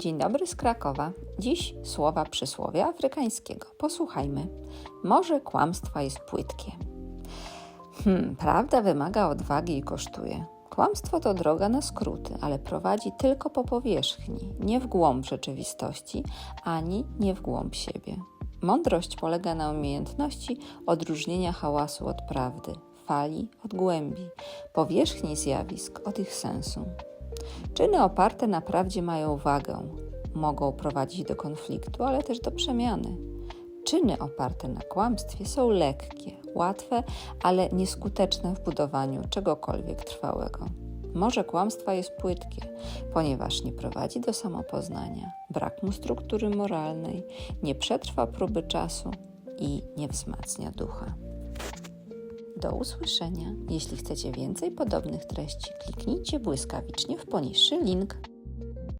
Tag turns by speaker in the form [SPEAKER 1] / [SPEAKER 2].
[SPEAKER 1] Dzień dobry z Krakowa. Dziś słowa przysłowia afrykańskiego. Posłuchajmy. Może kłamstwa jest płytkie. Hmm, prawda wymaga odwagi i kosztuje. Kłamstwo to droga na skróty, ale prowadzi tylko po powierzchni, nie w głąb rzeczywistości, ani nie w głąb siebie. Mądrość polega na umiejętności odróżnienia hałasu od prawdy, fali od głębi, powierzchni zjawisk od ich sensu. Czyny oparte na prawdzie mają wagę, mogą prowadzić do konfliktu, ale też do przemiany. Czyny oparte na kłamstwie są lekkie, łatwe, ale nieskuteczne w budowaniu czegokolwiek trwałego. Może kłamstwa jest płytkie, ponieważ nie prowadzi do samopoznania, brak mu struktury moralnej, nie przetrwa próby czasu i nie wzmacnia ducha. Do usłyszenia. Jeśli chcecie więcej podobnych treści, kliknijcie błyskawicznie w poniższy link.